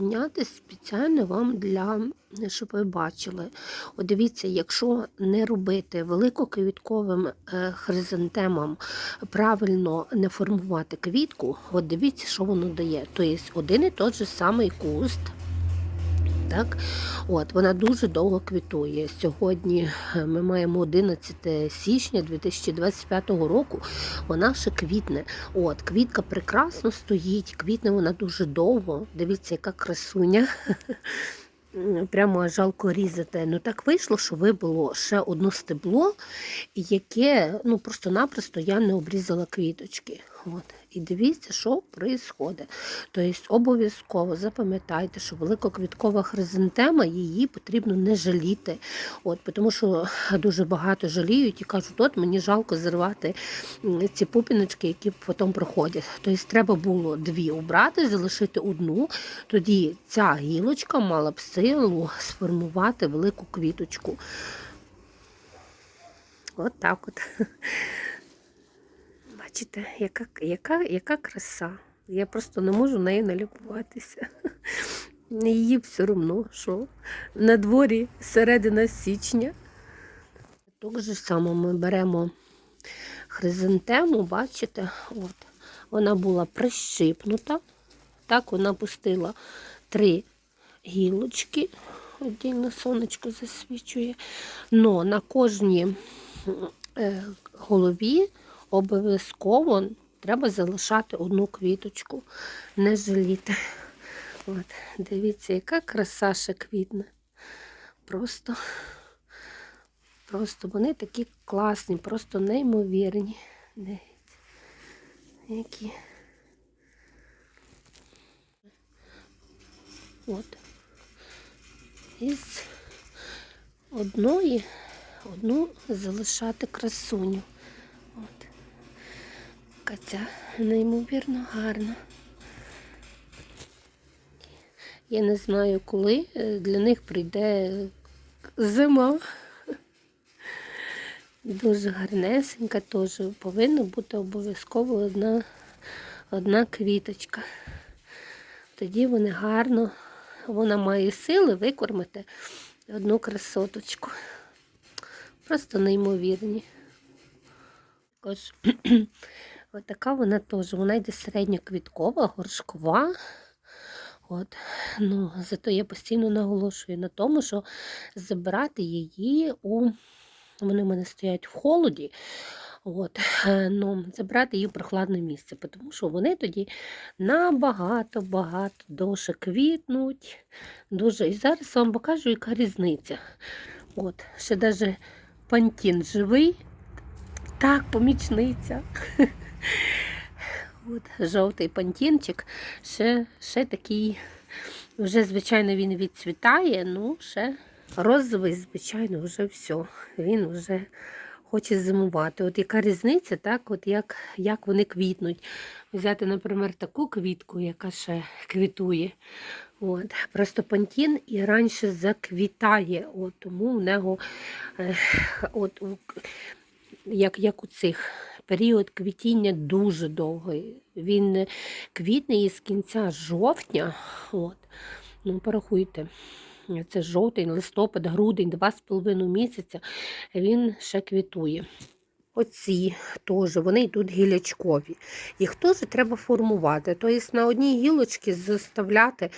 Няти спеціально вам для, щоб ви бачили. От дивіться, якщо не робити великоквітковим е, хризантемам правильно не формувати квітку, от дивіться, що воно дає. Тобто один і той же самий куст. Так? От, вона дуже довго квітує. Сьогодні е, ми маємо 11 січня 2025 року. Вона ще квітне. От, квітка прекрасно стоїть, квітне вона дуже довго. Дивіться, яка красуня. Прямо жалко різати. Ну так вийшло, що вибило ще одне стебло, яке ну просто-напросто я не обрізала квіточки. От. І дивіться, що відбувається. Тобто обов'язково запам'ятайте, що великоквіткова хризантема, її потрібно не жаліти. От, тому що дуже багато жаліють і кажуть, от мені жалко зривати ці пупіночки, які потім проходять. Тобто треба було дві обрати, залишити одну. Тоді ця гілочка мала б силу сформувати велику квіточку. От так от. Бачите, яка, яка, яка краса. Я просто не можу нею налюбуватися. Її все одно, що на дворі середина січня. Так же само ми беремо хризантему, бачите, от, вона була прищипнута. Так, вона пустила три гілочки. Отдільно сонечко засвічує. Но на кожній е, голові обов'язково треба залишати одну квіточку, не жаліти. От, дивіться, яка краса ще квітне. Просто, просто вони такі класні, просто неймовірні. Дивіться, які. От. Із одної одну залишати красуню. От. Ця неймовірно гарна. Я не знаю, коли е, для них прийде зима. Дуже гарнесенька, теж повинна бути обов'язково одна, одна квіточка. Тоді вони гарно, вона має сили викормити одну красоточку. Просто неймовірні. Також отака вона теж, вона йде середньоквіткова, горшкова. От. Ну, зато я постійно наголошую на тому, що забирати її у. Вони в мене стоять в холоді. От, е, ну, забрати її в прохладне місце, тому що вони тоді набагато-багато довше квітнуть. Дуже. І зараз вам покажу, яка різниця. От, ще навіть пантін живий, так, помічниця. От, жовтий пантінчик, ще, ще такий, вже, звичайно, він відцвітає, ну, ще розовий, звичайно, вже все. Він вже хоче зимувати. От яка різниця, так, от як, як вони квітнуть. Взяти, наприклад, таку квітку, яка ще квітує. От. Просто пантін і раніше заквітає, от, тому в нього от, як, як у цих період квітіння дуже довгий. Він квітне із кінця жовтня. От. Ну, порахуйте. Це жовтень, листопад, грудень, два з половиною місяця він ще квітує. Оці теж, вони йдуть гілячкові. Їх теж треба формувати. Тобто на одній гілочці заставляти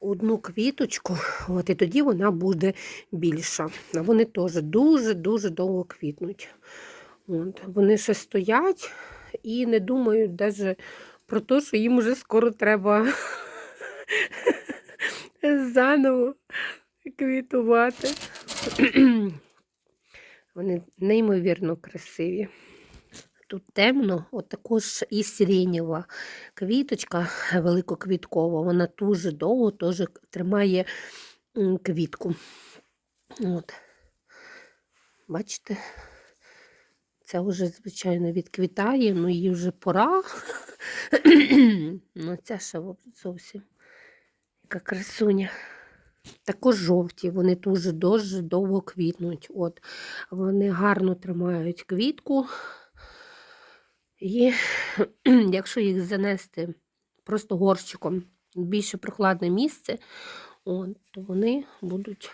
одну квіточку, от, і тоді вона буде більша. Вони теж дуже-дуже довго квітнуть. От, вони ще стоять і не думають навіть про те, що їм вже скоро треба заново квітувати. Вони неймовірно красиві. Тут темно, от також і сиренєва квіточка великоквіткова, вона дуже довго теж тримає квітку. От. Бачите? Це вже, звичайно, відквітає, ну їй вже пора. ну, ця ще зовсім яка красуня. Також жовті, вони дуже дуже довго квітнуть. От, вони гарно тримають квітку. І якщо їх занести просто горщиком в більше прохладне місце, от, то вони будуть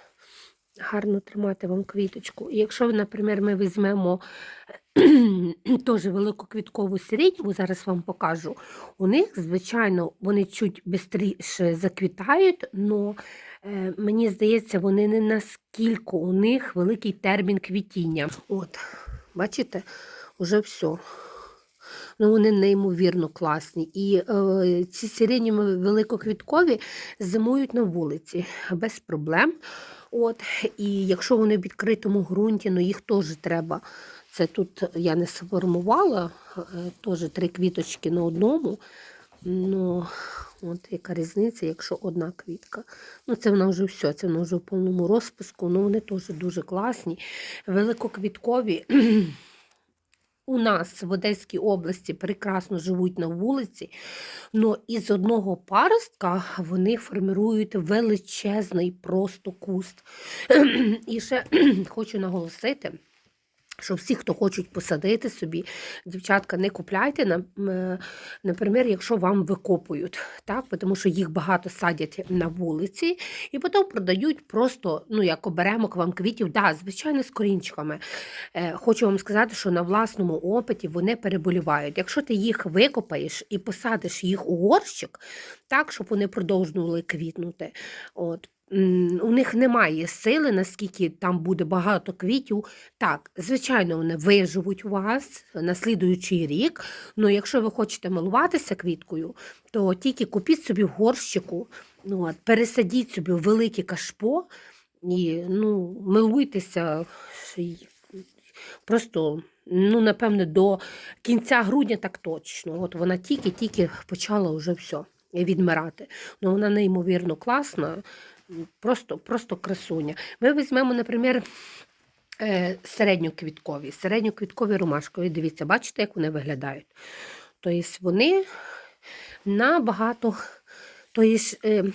гарно тримати вам квіточку. І якщо, наприклад, ми візьмемо теж велику квіткову зараз вам покажу, у них, звичайно, вони чуть швидше заквітають, але мені здається, вони не наскільки у них великий термін квітіння. От, бачите, вже все. Ну, вони неймовірно класні. І е, ці сирені великоквіткові зимують на вулиці без проблем. От, І якщо вони в відкритому ґрунті, ну їх теж треба. Це тут я не сформувала, е, теж три квіточки на одному. Ну, от яка різниця, якщо одна квітка. Ну, це вона вже все, це вона вже в повному розписку, ну вони теж дуже класні. Великоквіткові. У нас в Одеській області прекрасно живуть на вулиці, але із одного паростка вони формують величезний просто куст. І ще хочу наголосити. Що всі, хто хочуть посадити собі, дівчатка, не купляйте, наприклад, якщо вам викопують, так? тому що їх багато садять на вулиці і потім продають просто ну, як оберемок вам квітів, да, звичайно, з корінчиками. Е, хочу вам сказати, що на власному опиті вони переболівають. Якщо ти їх викопаєш і посадиш їх у горщик, так, щоб вони продовжували квітнути. От, у них немає сили, наскільки там буде багато квітів. Так, звичайно, вони виживуть у вас на слідуючий рік. але якщо ви хочете милуватися квіткою, то тільки купіть собі в горщику, ну, от, пересадіть собі в велике кашпо і ну, милуйтеся. Просто, ну, напевне, до кінця грудня так точно. От вона тільки-тільки почала вже все відмирати. Ну, Вона неймовірно класна просто просто красуня. Ми візьмемо, наприклад, е, середньоквіткові, середньоквіткові ромашкові. Дивіться, бачите, як вони виглядають? Тобто вони набагато, тобто,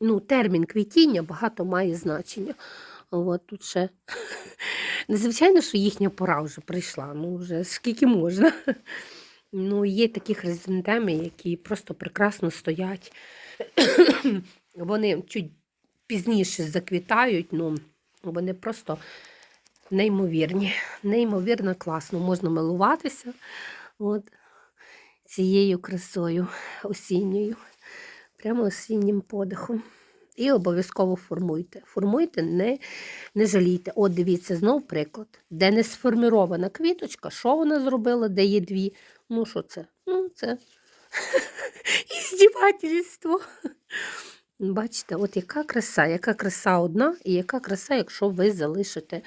ну, термін квітіння багато має значення. От тут ще. Незвичайно, що їхня пора вже прийшла, ну вже скільки можна. Ну, Є такі хризантеми, які просто прекрасно стоять. Вони чуть пізніше заквітають, ну, вони просто неймовірні, неймовірно класно. Можна милуватися от, цією красою осінньою, прямо осіннім подихом. І обов'язково формуйте. Формуйте, не не жалійте. От дивіться, знов приклад, де не сформірована квіточка, що вона зробила, де є дві. Ну, що це? Ну, це іздівательство. Бачите, от яка краса, яка краса одна, і яка краса, якщо ви залишите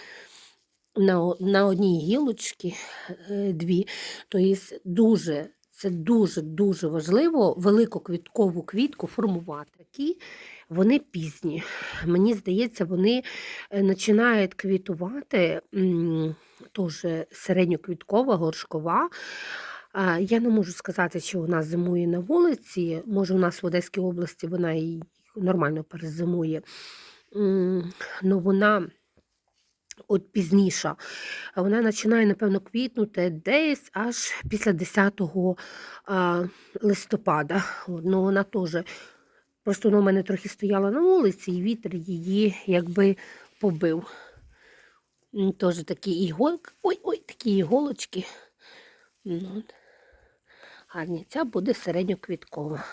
на на одній гілочці е, дві. Тобто дуже, це дуже-дуже важливо велику квіткову квітку формувати. Такі вони пізні. Мені здається, вони е, починають квітувати теж середньоквіткова, горшкова. Я не можу сказати, чи вона зимує на вулиці. Може, у нас в Одеській області вона і нормально перезимує. Ну, вона от пізніша, вона починає, напевно, квітнути десь аж після 10 листопада. Ну, Вона теж просто вона у мене трохи стояла на вулиці, і вітер її якби побив. Теж такі іголки. Ой-ой, такі іголочки. Ну, Гарні, ця буде середньоквіткова.